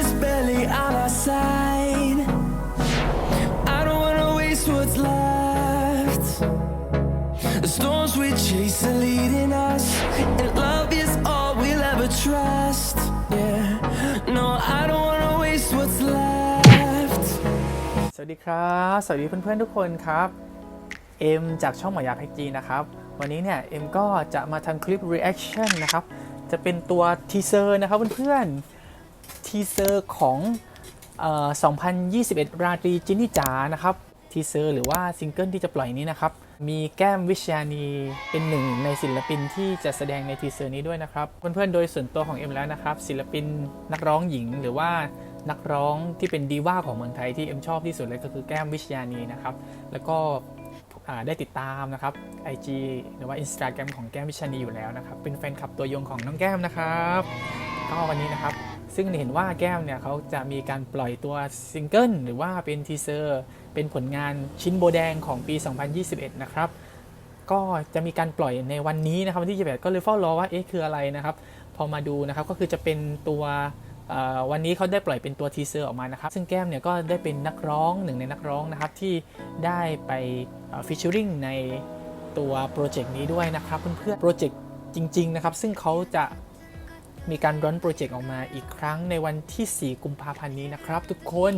is barely on our side. I don't wanna waste what's left. The storms we chase are leading us, and love is all we'll ever trust. Yeah, no, I don't wanna waste what's left. สวัสดีครับ สวัสดีเพื่อนๆทุกคนครับ เอ็มจากช่องหมอยาแพ็กจีนะครับ วันนี้เนี่ย เอ็มก็จะมาทำคลิป reaction นะครับ จะเป็นตัวทีเซอร์นะครับเพื่อนๆทีเซอร์ของออ2021 ราตรีจินนี่จ๋านะครับทีเซอร์หรือว่าซิงเกิลที่จะปล่อยนี้นะครับ มีแก้มวิชยานีเป็นหนึ่งในศิลปินที่จะแสดงในทีเซอร์นี้ด้วยนะครับ เพื่อนๆ โดยส่วนตัวของเอ็มแล้วนะครับ ศิลปินนักร้องหญิงหรือว่านักร้องที่เป็นดีว่าของเมืองไทยที่เอ็มชอบที่สุดเลยก็คือแก้มวิชยานีนะครับ แล้วก็ ได้ติดตามนะครับ IG หรือว่า Instagram ของแก้มวิชานีอยู่แล้วนะครับ เป็นแฟนคลับตัวยงของน้องแก้มนะครับก็วันนี้นะครับ ซึ่งเห็นว่าแก้มเนี่ยเขาจะมีการปล่อยตัวซิงเกิลหรือว่าเป็นทีเซอร์เป็นผลงานชิ้นโบแดงของปี 2021 นะครับก็จะมีการปล่อยในวันนี้นะครับวันที่21ก็เลยเฝ้ารอว่าเอ๊ะคืออะไรนะครับ พอมาดูนะครับก็คือจะเป็นตัว วันนี้เขาได้ปล่อยเป็นตัวทีเซอร์ออกมานะครับซึ่งแก้มเนี่ยก็ได้เป็นนักร้องหนึ่งในนักร้องนะครับที่ได้ไปฟิชเชอริงในตัวโปรเจกต์นี้ด้วยนะครับเพื่อนๆโปรเจกต์จริงๆนะครับซึ่งเขาจะมีการรันโปรเจกต์ออกมาอีกครั้งในวันที่ 4 กุมภาพันธ์นี้นะครับทุกคน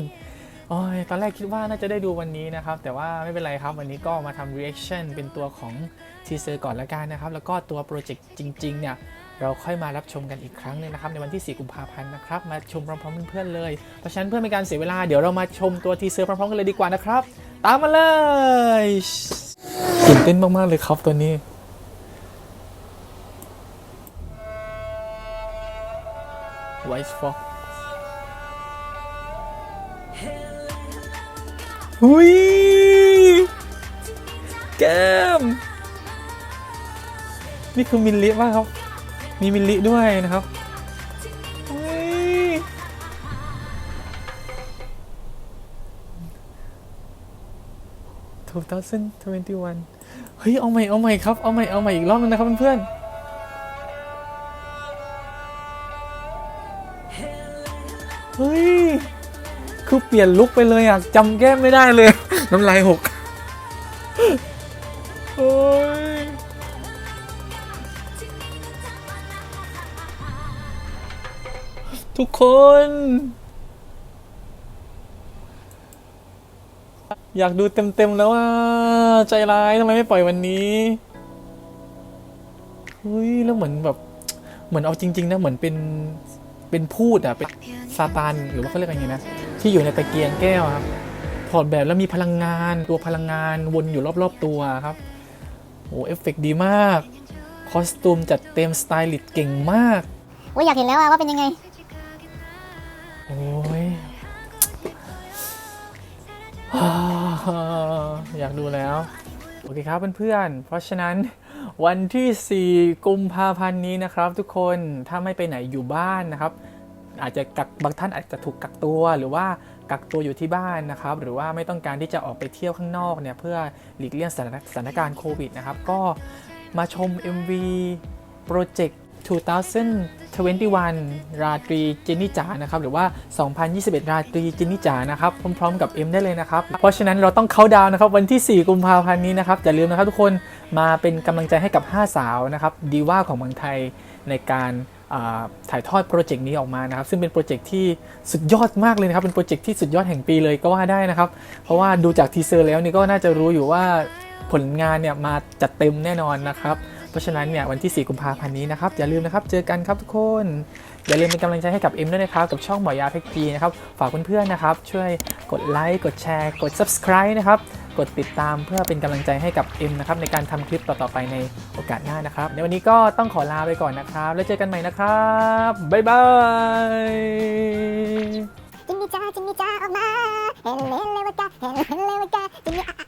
โอ้ยตอนแรกคิดว่าน่าจะได้ดูวันนี้นะครับ แต่ว่าไม่เป็นไรครับ วันนี้ก็มาทำ reaction เป็นตัวของทีเซอร์ก่อนละกันนะครับ แล้วก็ตัวโปรเจกต์จริง ๆ เนี่ย เราค่อยมารับชมกันอีกครั้งหนึงนะครับในวันที่ 4 กุมภาพันธ์นะครับมาชมพร้อมๆเพื่อนๆเลยเพราะฉะนั้นเพื่อไม่การเสียเวลาเดี๋ยวเรามาชมตัวทีเซอร์พร้อมๆกันเลยดีกว่านะครับ ตามมาเลยตื่นเต้นมากๆเลยครับตัวนี้ White Fox หุยแก้ม นี่คือมิลลิป่ะครับ มีมิลลิด้วยนะครับเฮ้ย2021เฮ้ย เอาใหม่ เอาใหม่ครับ เอาใหม่ เอาใหม่อีกรอบนึงนะครับเพื่อนเฮ้ย คือเปลี่ยนลุกไปเลยอะจำแก้มไม่ได้เลย น้ำลายหกโอ้ ทุกคน อยากดูเต็มๆแล้วว่า ใจร้ายทำไมไม่ปล่อยวันนี้เฮ้ยแล้วเหมือนแบบ เหมือนเอาจริง ๆ นะ เหมือนเป็นเป็นพูดอะเป็นซาตานหรือว่าเขาเรียกอะไรไงนะที่อยู่ในตะเกียงแก้วครับถอดแบบแล้วมีพลังงานตัวพลังงานวนอยู่รอบๆตัวครับโอ้เอฟเฟกต์ดีมาก คอสตูมจัดเต็มสไตลิสต์เก่งมากโอ้ยอยากเห็นแล้วว่าเป็นยังไง โอ้ยอ่าอยากดูแล้ว โอเคครับเพื่อนๆ เพราะฉะนั้นวันที่ 4 กุมภาพันธ์นี้นะครับ ทุกคนถ้าไม่ไปไหนอยู่บ้านนะครับ อาจจะกักบางท่านอาจจะถูกกักตัวหรือว่ากักตัวอยู่ที่บ้านนะครับ หรือว่าไม่ต้องการที่จะออกไปเที่ยวข้างนอกเนี่ยเพื่อหลีกเลี่ยงสถานสถานการณ์โควิดนะครับ ก็มาชม MV โปรเจกต์ 2021 ราตรีจินนี่จ๋านะครับหรือว่า 2021 ราตรีจินนี่จ๋านะครับพร้อมๆกับเอ็มได้เลยนะครับเพราะฉะนั้นเราต้องเข้าดาวนะครับวันที่ 4 กุมภาพันธ์นี้นะครับอย่าลืมนะครับทุกคนมาเป็นกำลังใจให้กับ 5 สาวนะครับดีว่าของเมืองไทยในการถ่ายทอดโปรเจกต์นี้ออกมานะครับ ซึ่งเป็นโปรเจกต์ที่สุดยอดมากเลยนะครับ เป็นโปรเจกต์ที่สุดยอดแห่งปีเลยก็ว่าได้นะครับ เพราะว่าดูจากทีเซอร์แล้วนี่ก็น่าจะรู้อยู่ว่าผลงานเนี่ยมาจัดเต็มแน่นอนนะครับ เพราะฉะนั้นเนี่ยวันที่ 4 กุมภาพันธ์นี้นะครับ อย่าลืมนะครับเจอกันครับทุกคน อย่าลืมเป็นกำลังใจให้กับเอ็มด้วยนะครับ กับช่องหมอยาเพกจีนะครับ ฝากเพื่อนๆนะครับ ช่วยกดไลค์กดแชร์ กด subscribe นะครับ กดติดตามเพื่อเป็นกำลังใจให้กับเอ็มนะครับในการทำคลิปต่อๆไปในโอกาสหน้านะครับในวันนี้ก็ต้องขอลาไปก่อนนะครับ แล้วเจอกันใหม่นะครับบ๊ายบายจิงนี่จ้าจิงนี่จ้าออกมาเฮเลเลวกะเฮเลเล